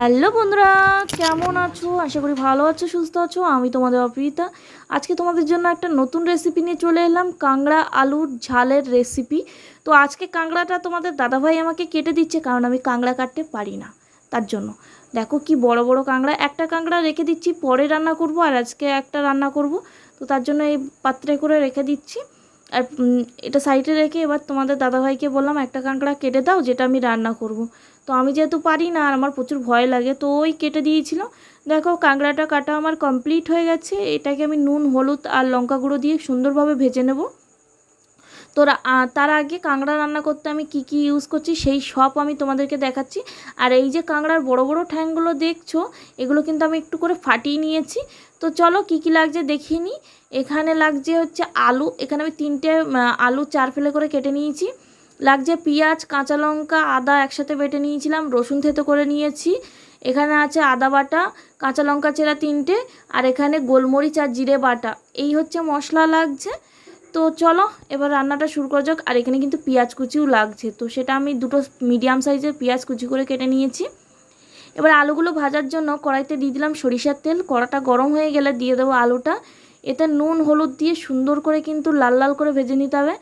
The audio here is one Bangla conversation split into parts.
হ্যালো বন্ধুরা, কেমন আছো? আশা করি ভালো আছো, সুস্থ আছো। আমি তোমাদের অপ্রিতা। আজকে তোমাদের জন্য একটা নতুন রেসিপি নিয়ে চলে এলাম কাংড়া আলুর ঝালের রেসিপি তো আজকে কাংড়াটা তোমাদের দাদাভাই আমাকে কেটে দিচ্ছে, কারণ আমি কাংড়া কাটতে পারি না তার জন্য। দেখো কি বড় বড় কাংড়া একটা কাংড়া রেখে দিচ্ছি, পরে রান্না করব, আর আজকে একটা রান্না করব। তো তার জন্য এই পাত্রে করে রেখে দিচ্ছি। আর এটা সাইডে রেখে এবার তোমাদের দাদাভাইকে বললাম, একটা কাঁকড়া কেটে দাও, যেটা আমি রান্না করব। তো আমি যেহেতু পারি না, আর আমার প্রচুর ভয় লাগে, তো ওই কেটে দিয়েছিল। দেখো, কাঁকড়াটা কাটা আমার কমপ্লিট হয়ে গেছে। এটাকে আমি নুন, হলুদ আর লঙ্কা গুঁড়ো দিয়ে সুন্দরভাবে ভেজে নেব। তো তার আগে কাঁকড়া রান্না করতে আমি কি কি ইউজ করছি সেই সব আমি তোমাদেরকে দেখাচ্ছি। আর এই যে কাঁকড়ার বড় বড় ঠ্যাংগুলো দেখছ, এগুলো কিন্তু আমি একটু করে ফাটিয়ে নিয়েছি। তো চলো কি কি লাগছে দেখিয়ে নিই এখানে লাগছে হচ্ছে আলু, এখানে আমি তিনটে আলু চার ফেলে করে কেটে নিয়েছি। লাগছে পেঁয়াজ, কাঁচা লঙ্কা, আদা একসাথে বেটে নিয়েছিলাম, রসুন থেতো করে নিয়েছি। এখানে আছে আদা বাটা, কাঁচা লঙ্কা চেরা তিনটে, আর এখানে গোলমরিচ আর জিরে বাটা। এই হচ্ছে মশলা লাগছে। তো চলো, এবার রান্নাটা শুরু করা যাক। আর এখানে কিন্তু পেঁয়াজ কুচিও লাগছে। তো সেটা আমি দুটো মিডিয়াম সাইজের পেঁয়াজ কুচি করে কেটে নিয়েছি। এবার আলুগুলো ভাজার জন্য কড়াইতে দিয়ে দিলাম সরিষার তেল। কড়াটা গরম হয়ে গেলে দিয়ে দেবো আলুটা। এতে নুন, হলুদ দিয়ে সুন্দর করে কিন্তু লাল লাল করে ভেজে নিতে হবে।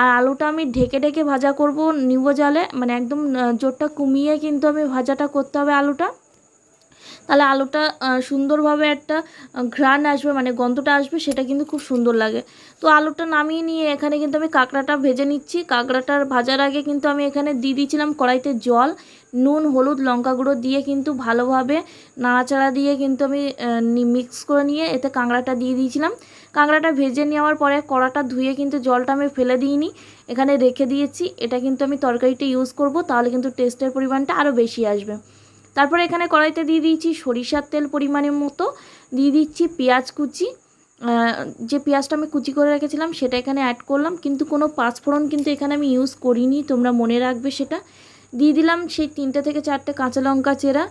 আর আলুটা আমি ঢেকে ঢেকে ভাজা করব নিব জালে। মানে একদম জোরটা কমিয়ে কিন্তু আমি ভাজাটা করতে হবে আলুটা। তাহলে আলুটা সুন্দরভাবে একটা ঘ্রাণ আসবে মানে গন্ধটা আসবে, সেটা কিন্তু খুব সুন্দর লাগে। তো আলুটা নামিয়ে নিয়ে এখানে কিন্তু আমি কাঁকড়াটা ভেজে নিচ্ছি। কাঁকড়াটার ভাজার আগে কিন্তু আমি এখানে দিয়ে দিয়েছিলাম কড়াইতে জল, নুন, হলুদ, লঙ্কা গুঁড়ো দিয়ে কিন্তু ভালোভাবে নাড়াচাড়া দিয়ে কিন্তু আমি মিক্স করে নিয়ে এতে কাঁকড়াটা দিয়ে দিয়েছিলাম। কাঁকড়াটা ভেজে নেওয়ার পরে কড়াটা ধুয়ে কিন্তু জলটা আমি ফেলে দিইনি। এখানে রেখে দিয়েছি। এটা কিন্তু আমি তরকারিটা ইউজ করব, তাহলে কিন্তু টেস্টের পরিমাণটা আরও বেশি আসবে। তারপরে এখানে কড়াইতে দিয়ে দিয়েছি সরিষার তেল পরিমাণের মতো। দিয়ে দিচ্ছি পেঁয়াজ কুচি। যে পেঁয়াজটা আমি কুচি করে রেখেছিলাম সেটা এখানে অ্যাড করলাম। কিন্তু কোনো পাঁচফোড়ন কিন্তু এখানে আমি ইউজ করিনি, তোমরা মনে রাখবে সেটা। দিয়ে দিলাম সেই তিনটে থেকে চারটে কাঁচা লঙ্কা চেরা।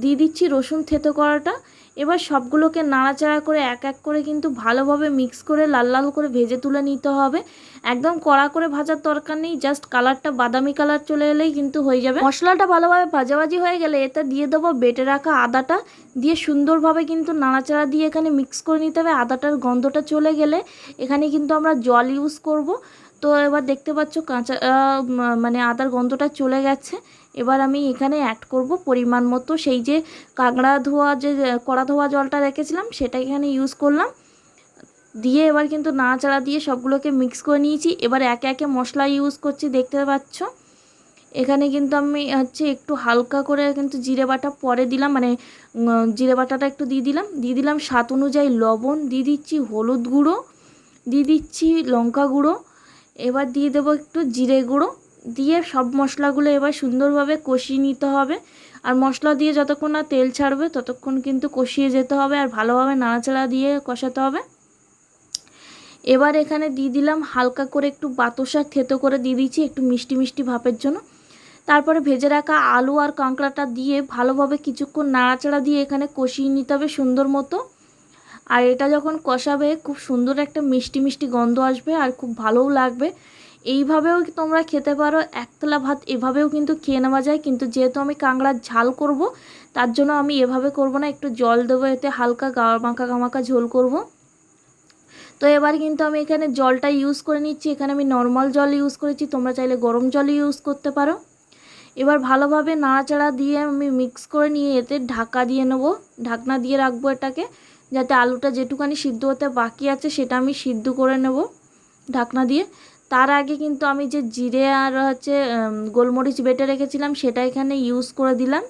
দিয়ে দিচ্ছি রসুন থেতো করাটা। এবার সবগুলোকে নাড়াচাড়া করে এক এক করে কিন্তু ভালোভাবে মিক্স করে লাল লাল করে ভেজে তুলে নিতে হবে। একদম কড়া করে ভাজার দরকার নেই জাস্ট কালারটা বাদামি কালার চলে এলেই কিন্তু হয়ে যাবে। মশলাটা ভালোভাবে ভাজাভাজি হয়ে গেলে এতে দিয়ে দেবো বেটে রাখা আদাটা। দিয়ে সুন্দরভাবে কিন্তু নাড়াচাড়া দিয়ে এখানে মিক্স করে নিতে হবে। আদাটার গন্ধটা চলে গেলে এখানে কিন্তু আমরা জল ইউজ করব। তো এবার দেখতে পাচ্ছ কাঁচা মানে আদার গন্ধটা চলে গেছে। এবার আমি এখানে অ্যাড করব পরিমাণ মতো সেই যে কাঁকড়া ধোয়া যে, কড়া ধোয়া জলটা রেখেছিলাম সেটা এখানে ইউজ করলাম। দিয়ে এবার কিন্তু নাড়াচাড়া দিয়ে সবগুলোকে মিক্স করে নিয়েছি। এবার একে একে মশলা ইউজ করছি, দেখতে পাচ্ছ? এখানে কিন্তু আমি হচ্ছে একটু হালকা করে কিন্তু জিরে বাটা পরে দিলাম মানে জিরে বাটাটা একটু দিয়ে দিলাম। দিয়ে দিলাম স্বাদ অনুযায়ী লবণ, দিয়ে দিচ্ছি হলুদ গুঁড়ো, দিয়ে দিচ্ছি লঙ্কা গুঁড়ো। এবার দিয়ে দেবো একটু জিরে গুঁড়ো। দিয়ে সব মশলাগুলো এবার সুন্দরভাবে কষিয়ে নিতে হবে। আর মশলা দিয়ে যতক্ষণ না তেল ছাড়বে, ততক্ষণ কিন্তু কষিয়ে যেতে হবে আর ভালোভাবে নাড়াচাড়া দিয়ে কষাতে হবে। এবার এখানে দিয়ে দিলাম হালকা করে একটু বাতাসা থেতো করে দিয়ে দিচ্ছি একটু মিষ্টি মিষ্টি ভাপের জন্য। তারপরে ভেজে রাখা আলু আর কাঁকড়াটা দিয়ে ভালোভাবে কিছুক্ষণ নাড়াচাড়া দিয়ে এখানে কষিয়ে নিতে হবে সুন্দর মতো। আর এটা যখন কষাবে, খুব সুন্দর একটা মিষ্টি মিষ্টি গন্ধ আসবে আর খুব ভালোও লাগবে। এইভাবেও তোমরা খেতে পারো? একতলা ভাত এভাবেও কিন্তু খেয়ে নেওয়া যায়। কিন্তু যেহেতু আমি কাঁকড়ার ঝাল করব, তার জন্য আমি এভাবে করব না। একটু জল দেবো, এতে হালকা গামাকা গামাকা ঝোল করব। তো এবার কিন্তু আমি এখানে জলটা ইউজ করে নিচ্ছি। এখানে আমি নর্মাল জল ইউজ করেছি। তোমরা চাইলে গরম জল ইউজ করতে পারো। এবার ভালোভাবে নাড়াচাড়া দিয়ে আমি মিক্স করে নিয়ে এতে ঢাকা দিয়ে নেব। ঢাকনা দিয়ে রাখব এটাকে, যাতে আলুটা যেটুকানি সিদ্ধ হতে বাকি আছে, সেটা আমি সিদ্ধ করে নেব ঢাকনা দিয়ে। তার আগে কিন্তু আমি যে জিরে আর হচ্ছে গোলমরিচ বেটে রেখেছিলাম, সেটা এখানে ইউজ করে দিলাম।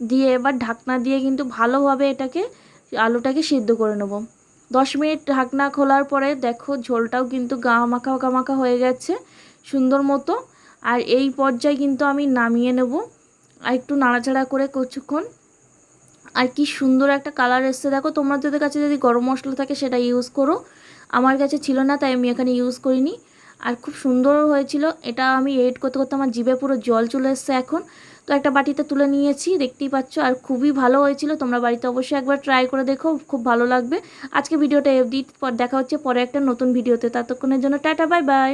দিয়ে এবার ঢাকনা দিয়ে কিন্তু ভালোভাবে এটাকে, আলুটাকে সিদ্ধ করে নেব। দশ মিনিট ঢাকনা খোলার পরে দেখো ঝোলটাও কিন্তু গা মাখা গামাখা হয়ে গেছে, সুন্দর মতো। আর এই পর্যায়ে কিন্তু আমি নামিয়ে নেব, আর একটু নাড়াচাড়া করে কিছুক্ষণ। আর কি সুন্দর একটা কালার এসছে, দেখো তোমাদের কাছে যদি গরম মশলা থাকে সেটা ইউজ করো। আমার কাছে ছিল না, তাই আমি এখানে ইউজ করিনি। আর খুব সুন্দর হয়েছিল। এটা আমি এড করতে করতে আমার জিভে পুরো জল চলে এসছে এখন। তো একটা বাটিতে তুলে নিয়েছি, দেখতেই পাচ্ছ, আর খুবই ভালো হয়েছিল। তোমরা বাড়িতে অবশ্যই একবার ট্রাই করে দেখো, খুব ভালো লাগবে। আজকে ভিডিওটা এফ দিই দেখা হচ্ছে পরে একটা নতুন ভিডিওতে। ততক্ষণের জন্য টাটা বাই বাই